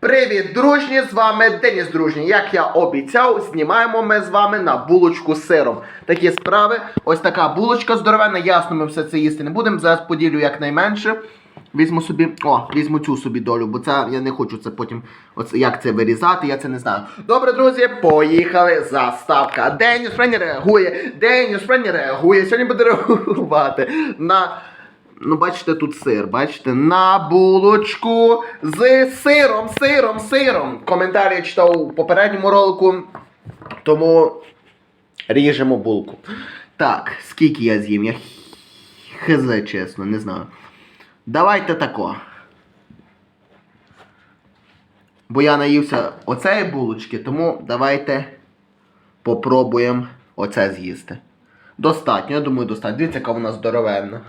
Привіт, дружні! З вами Деніс Дружній. Як я обіцяв, знімаємо ми з вами на булочку з сиром. Такі справи. Ось така булочка здоровенна. Ясно, ми все це їсти не будемо. Зараз поділю якнайменше. Візьму собі. О, візьму цю собі долю, бо це я не хочу це потім. Оце, як це вирізати, я це не знаю. Добре, друзі, поїхали. Заставка. Деніс Френі реагує. Деніс Френі реагує. Сьогодні буде реагувати на. Ну, бачите, тут сир, бачите, на булочку з сиром, сиром, сиром. Коментар я читав у попередньому ролику, тому ріжемо булку. Так, скільки я з'їм? Я хз, чесно, не знаю. Давайте тако. Бо я наївся оцеї булочки, тому давайте попробуємо оце з'їсти. Достатньо, я думаю, достатньо. Дивіться, яка вона здоровенна.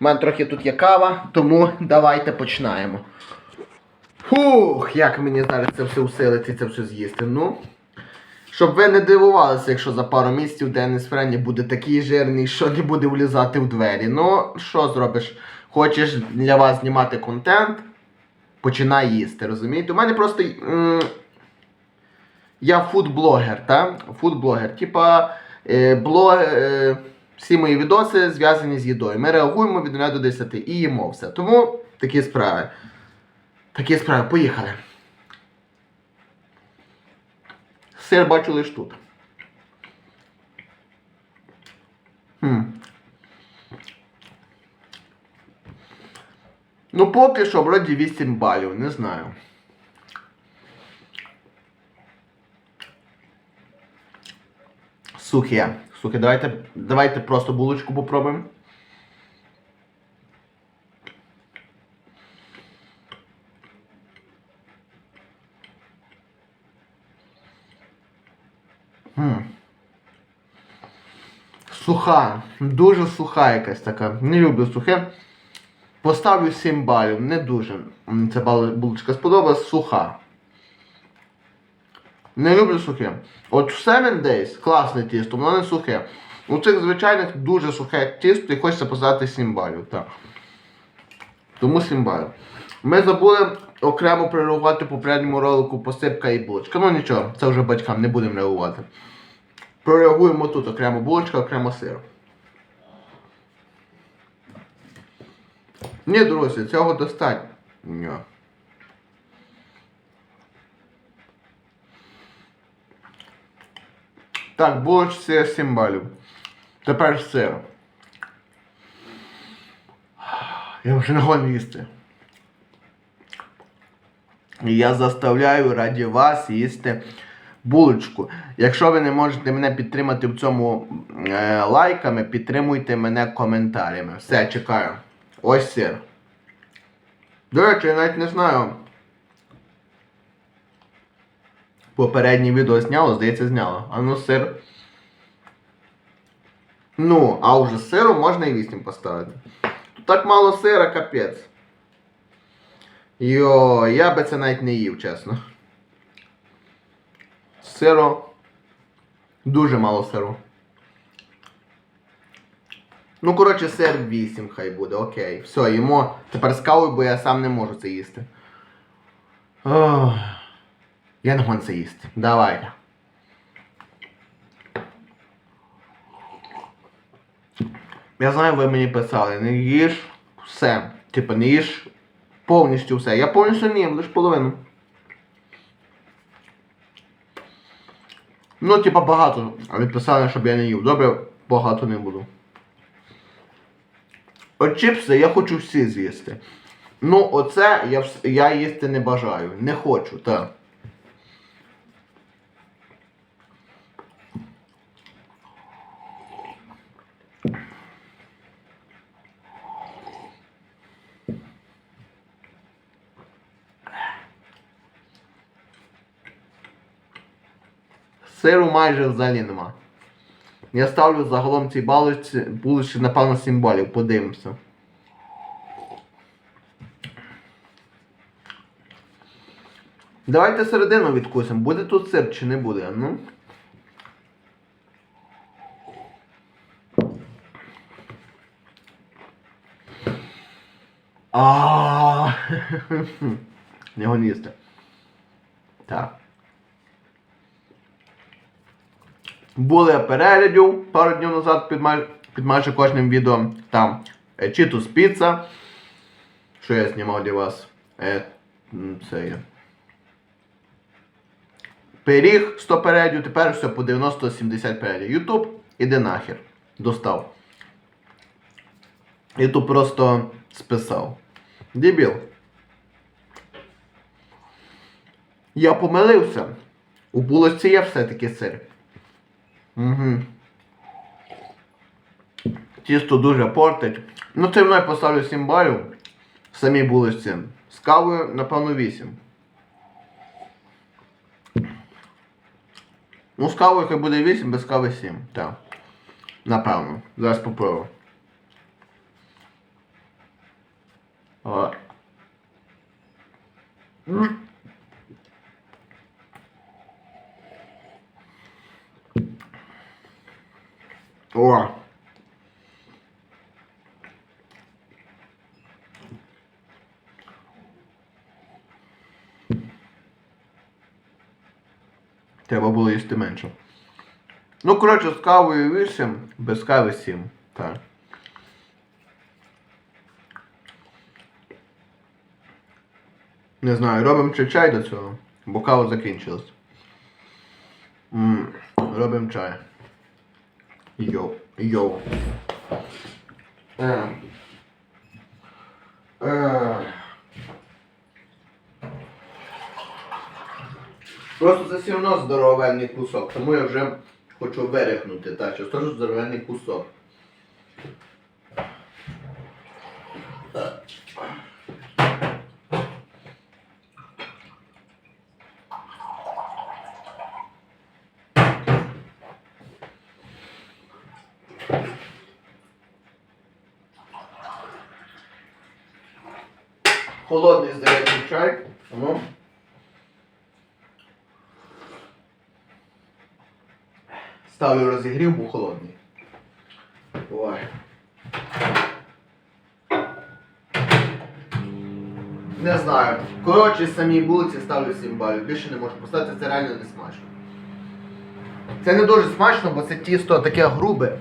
У мене трохи тут є кава, тому давайте починаємо. Фух, як мені зараз це все усилити, це все з'їсти. Ну. Щоб ви не дивувалися, якщо за пару місяців Денис Френі буде такий жирний, що не буде влізати в двері. Ну, що зробиш? Хочеш для вас знімати контент, починай їсти, розумієте? У мене просто. м, я фудблогер, так? Фудблогер. Типа е, блог, е, всі мої відоси зв'язані з їдою. Ми реагуємо від 0 до 10 і їмо все. Тому такі справи. Такі справи, поїхали. Сир бачу лиш тут. Хм. Ну, поки що, вроді 8 балів, не знаю. Сухе. Сухе, давайте, давайте просто булочку попробуємо. Суха. Дуже суха якась така. Не люблю сухе. Поставлю 7 балів. Не дуже. Ця булочка сподобалась. Суха. Не люблю сухе. От в 7 Days класне тісто, воно не сухе. У цих звичайних дуже сухе тісто і хочеться поставити 7 балів. Так. Тому 7 балів. Ми забули окремо прореагувати в попередньому ролику посипка і булочка. Ну нічого, це вже батькам не будемо реагувати. Прореагуємо тут окремо булочка, окремо сир. Ні, друзі, цього достатньо. Так, булочці 7 балів. Тепер сир. Я вже не гоню їсти. Я заставляю раді вас їсти булочку. Якщо ви не можете мене підтримати в цьому е, лайками, підтримуйте мене коментарями. Все, чекаю. Ось сир. До речі, я навіть не знаю. Попереднє відео зняло, здається, зняло. А ну сир. Ну, а вже з сиром можна і 8 поставити. Так мало сира, капець. Йо, я би це навіть не їв, чесно. Сиру. Дуже мало сиру. Ну, коротше, сир 8 хай буде, окей. Все, їмо тепер з бо я сам не можу це їсти. Ох. Я можу це їсти. Давайте. Я знаю, ви мені писали, не їж все. Типа не їж повністю все. Я повністю не їм, лише половину. Ну, типа багато. Але писали, щоб я не їв. Добре, багато не буду. От чипси я хочу всі з'їсти. Ну, оце я, я їсти не бажаю. Не хочу, так. Сиру майже взагалі нема. Я ставлю загалом цій балочці, булочці, напевно, 7 балів, подивимося. Давайте середину відкусимо. Буде тут сир чи не буде? Ну. А. Не гоністи. Так. Були переглядів пару днів назад під, май... під майже кожним відео. Там е, Cheetos Pizza. Що я знімав для вас? Е, це є. Пиріг 100 переглядів, тепер все по 90-70 переглядів. Ютуб, іди нахер. Достав. Ютуб просто списав. Дебіл. Я помилився. У булочці є все-таки сир. Угу. Тісто дуже портить. Ну це мною поставлю 7 балів в самій булочці. З кавою, напевно, 8. Ну, з кавою хай буде 8, без кави 7. Так. Напевно. Зараз попробую. М. О. Треба було їсти менше. Ну, коротше, з кавою 8, без кави 7. Так. Не знаю, робимо чи чай до цього, бо кава закінчилась. Робимо чай. Йоу, йоу. Е. Е. Просто це все одно здоровенний кусок, тому я вже хочу вирихнути. Так, що теж здоровенний кусок. Холодний, здається, чай. Ну. Ставлю розігрів, бо холодний. Ой. Не знаю. Коротше, самій булиці ставлю 7 балів. Більше не можу поставити, це реально не смачно. Це не дуже смачно, бо це тісто таке грубе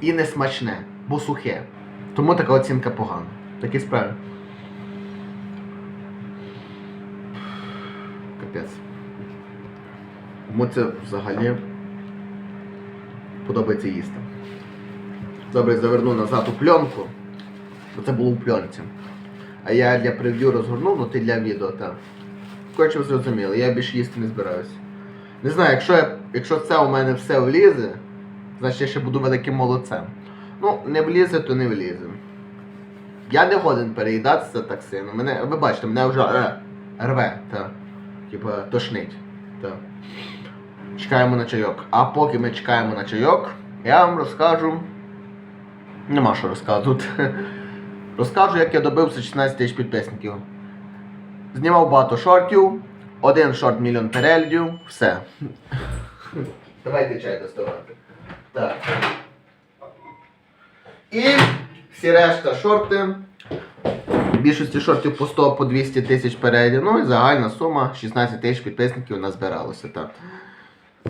і не смачне, бо сухе. Тому така оцінка погана. Такі справи. Капець. Тому це взагалі подобається їсти. Добре, заверну назад у пленку. Бо це було у пленці. А я для прев'ю розгорнув, ну ти для відео, так. Коротше, ви зрозуміли, я більше їсти не збираюся. Не знаю, якщо, я, якщо це у мене все влізе, значить я ще буду великим молодцем. Ну, не влізе, то не влізе. Я не годен переїдатися так сильно. Мене, ви бачите, мене вже рве, та. Типа тошнить. Та. Чекаємо на чайок. А поки ми чекаємо на чайок, я вам розкажу. Нема що розказувати. Розкажу, як я добився 16 тисяч підписників. Знімав багато шортів, один шорт мільйон переглядів, все. Давайте чай доставати. Так. І всі решта шорти. Більшості шортів по 100 по 200 тисяч переглядів. Ну і загальна сума 16 тисяч підписників назбиралося. Так.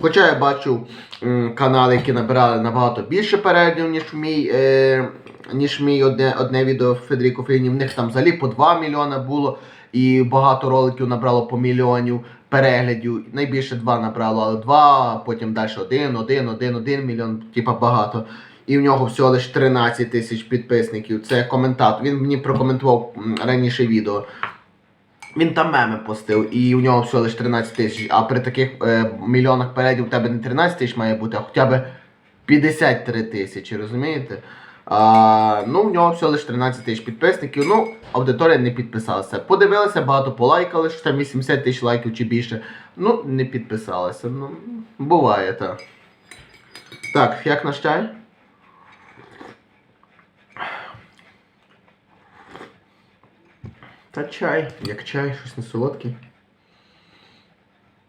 Хоча я бачу м, канали, які набирали набагато більше переглядів, ніж мій, е, ніж мій одне, одне відео Федеріко Феліні. В них там взагалі по 2 мільйона було, і багато роликів набрало по мільйонів переглядів. Найбільше 2 набрало, але 2, потім далі 1, 1, 1, 1 мільйон, типа багато. І в нього всього лише 13 тисяч підписників. Це коментатор. Він мені прокоментував раніше відео. Він там меми постив, і у нього всього лише 13 тисяч. А при таких е, мільйонах переглядів у тебе не 13 тисяч має бути, а хоча б 53 тисячі, розумієте? А, ну, в нього всього лише 13 тисяч підписників. Ну, аудиторія не підписалася. Подивилися, багато полайкали, що там 80 тисяч лайків чи більше. Ну, не підписалися. Ну, буває так. Так, як наш чай? Та чай, як чай, щось не солодкий.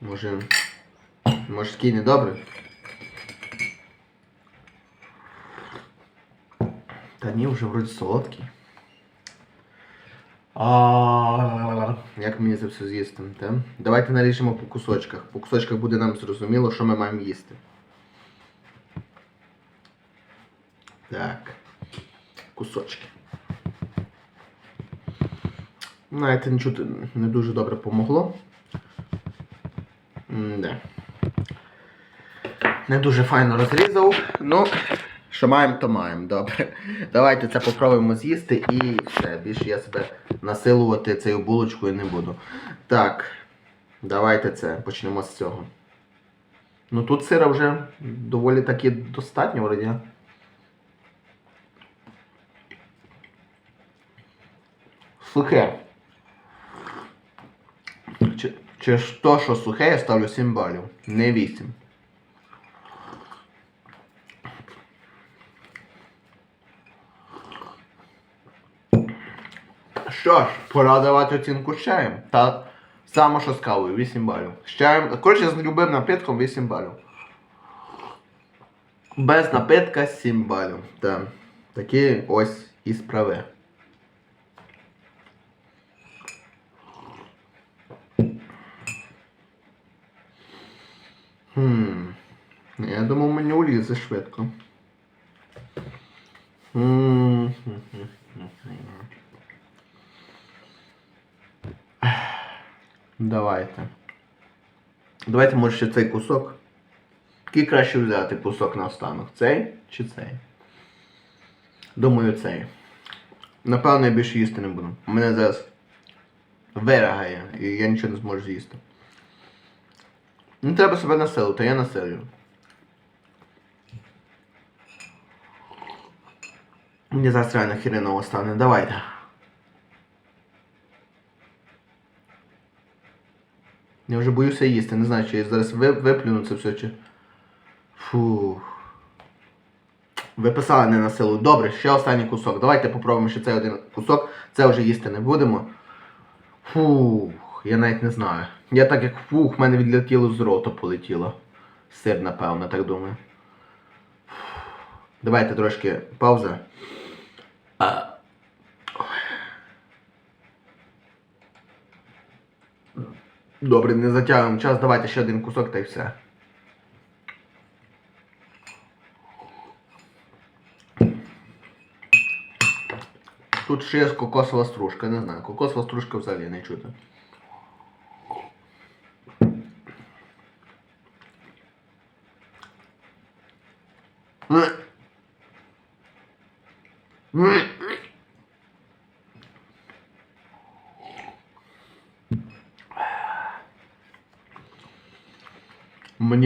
Може. Такий недобрий. Та ні, вже вроді солодкий. Як мені це все з'їсти? Давайте наріжемо по кусочках. По кусочках буде нам зрозуміло, що ми маємо їсти. Так. Кусочки. Знаєте, нічого не дуже добре помогло. М-да. Не дуже файно розрізав. Ну, що маємо, то маємо. Добре. Давайте це попробуємо з'їсти і все. Більше я себе насилувати цією булочкою не буду. Так. Давайте це почнемо з цього. Ну тут сира вже доволі таки достатньо вроді. Сухе. Чи то, що сухе, я ставлю 7 балів, не 8. Що ж, пора давати оцінку з чаєм. Та саме що з кавою, 8 балів. З чаєм, коротше, з любим напитком 8 балів. Без напитка 7 балів. Так. Такі ось і справи. Хм. Я думав, мені улізе швидко. Давайте. Давайте, може, ще цей кусок. Який краще взяти кусок на останок? Цей чи цей? Думаю, цей. Напевно, я більше їсти не буду. Мене зараз вирагає, і я нічого не зможу з'їсти. Не треба себе насилити, я насилюю. Мені зараз реально хіреново стане. Давайте. Я вже боюся їсти, не знаю, чи я зараз виплюну це все чи. Фух. Ви писали не на силу. Добре, ще останній кусок. Давайте попробуємо ще цей один кусок. Це вже їсти не будемо. Фух, я навіть не знаю. Я так як фух, в мене відлетіло з рота полетіло. Сир, напевно, так думаю. Фух. Давайте трошки пауза. Добре, не затягуємо час, давайте ще один кусок та й все. Тут ще є кокосова стружка, не знаю. Кокосова стружка взагалі не чути. Мені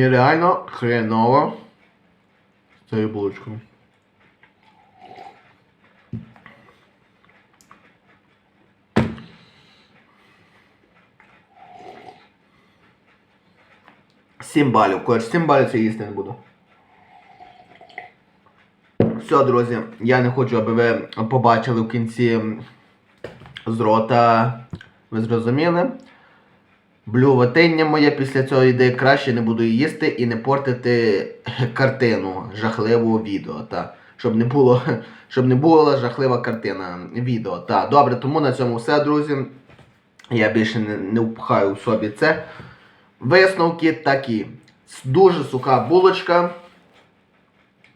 реально хреново з цією булочкою. Сім балів. Коротше, 7 балів це їсти не буду. Все, друзі, я не хочу, аби ви побачили в кінці з рота. Ви зрозуміли? Блюватиння моє після цього йде краще не буду їсти і не портити картину жахливого відео. Та. Щоб не було, щоб не була жахлива картина відео. Та. Добре, тому на цьому все, друзі. Я більше не, не впхаю в собі це. Висновки такі. Дуже суха булочка.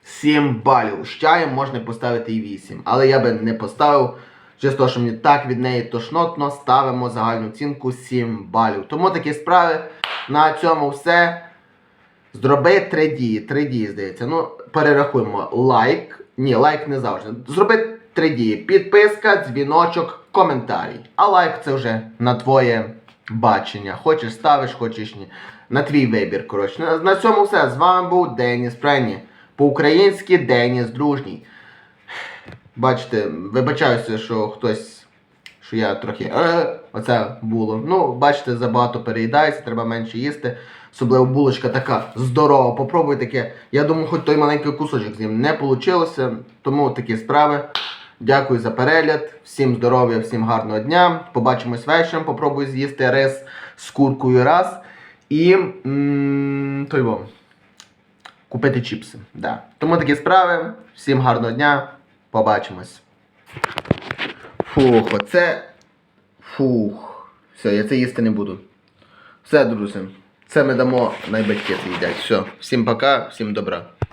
7 балів. З чаєм можна поставити і 8. Але я би не поставив. Через те, що мені так від неї тошнотно, ставимо загальну оцінку 7 балів. Тому такі справи. На цьому все. Зроби 3 дії. 3 дії, здається. Ну, перерахуємо. Лайк. Ні, лайк не завжди. Зроби 3 дії. Підписка, дзвіночок, коментарій. А лайк це вже на твоє бачення. Хочеш ставиш, хочеш ні. На твій вибір. Коротше. На цьому все. З вами був Деніс Пренні. По-українськи Деніс Дружній. Бачите, вибачаюся, що хтось, що я трохи е, оце було. Ну, бачите, забагато переїдається, треба менше їсти. Особливо булочка така здорова. Попробуй таке. Я думаю, хоч той маленький кусочок з ним не вийшло. Тому такі справи. Дякую за перегляд. Всім здоров'я, всім гарного дня. Побачимось вечором. Попробую з'їсти рис з куркою раз. І той вам. Купити чіпси. Да. Тому такі справи. Всім гарного дня. Побачимось. Фух, оце Фух. Все, я це їсти не буду. Все, друзі. Це ми дамо, найбатьки з'їдять. їдять. Все. Всім пока, всім добра.